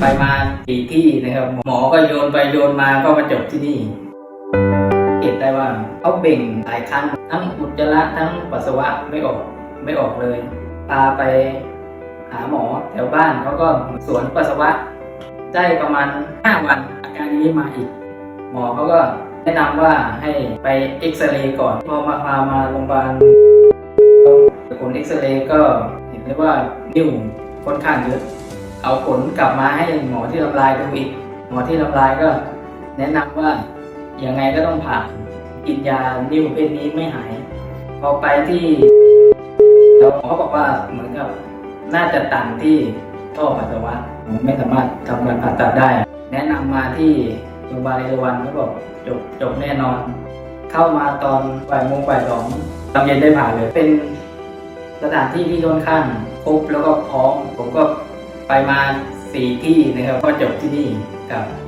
ไปมาสี่ที่นะครับ หมอก็โยนไปโยนมาก็มาจบที่นี่เห็นได้ว่าเขาเบ่งหลายครั้งทั้งอุจจาระทั้งปัสสาวะไม่ออกไม่ออกเลยพาไปหาหมอแถวบ้านเขาก็สวนปัสสาวะได้ประมาณ 5 วันอาการนี้มาอีก หมอเขาก็แนะนำว่าให้ไปเอ็กซเรย์ก่อน พอมาพามาโรงพยาบาลผลเอ็กซเรย์ก็เห็นได้ว่านิ่วค่อนข้างเยอะ เอาผลกลับมาให้หมอที่ทำลายดูอีก หมอที่ทำลายก็ แนะนำว่ายังไงก็ต้องผ่ากินยานิ่วเพศนี้ไม่หาย พอไปที่แล้วหมอบอกว่าเหมือนกับน่าจะตันที่ท่อปัสสาวะไม่สามารถทำการผ่าตัดได้ แนะนำมาที่โรงพยาบาลเอราวันเขาบอกจบจบแน่นอน เข้ามาตอนบ่ายโมงบ่ายสองตอนเย็นได้ผ่าเลย เป็นสถานที่ที่ค่อนข้างครบแล้วก็พร้อมผมก็ ไปมาสี่ที่นะครับก็จบที่นี่ครับ